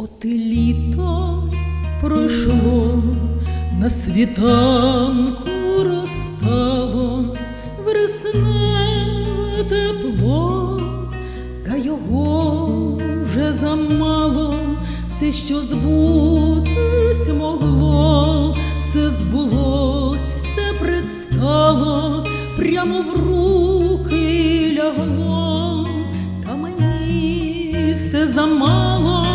От і літо пройшло, на світанку розстало весневе тепло, та його вже замало, все, що збутись могло, все збулось, все предстало, прямо в руки лягло, та мені все замало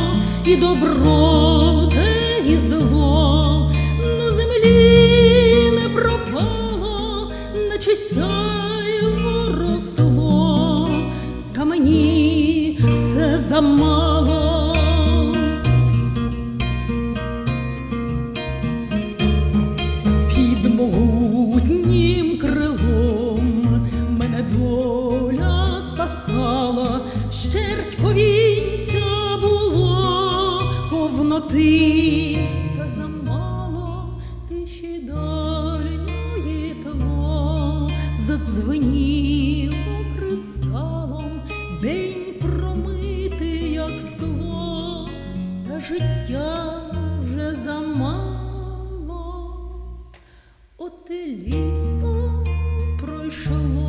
і добро, те, і зло. На землі не пропало, наче сяйво росло, та мені все замало. Під могутнім крилом мене доля спасала, щерть повінця повноти, та замало тиші дальньої тло, задзвеніло кристалом, день промитий, як скло, та життя вже замало. От і літо пройшло,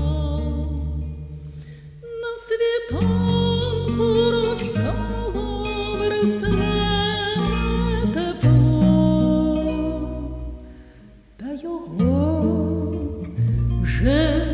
тепло, та його вже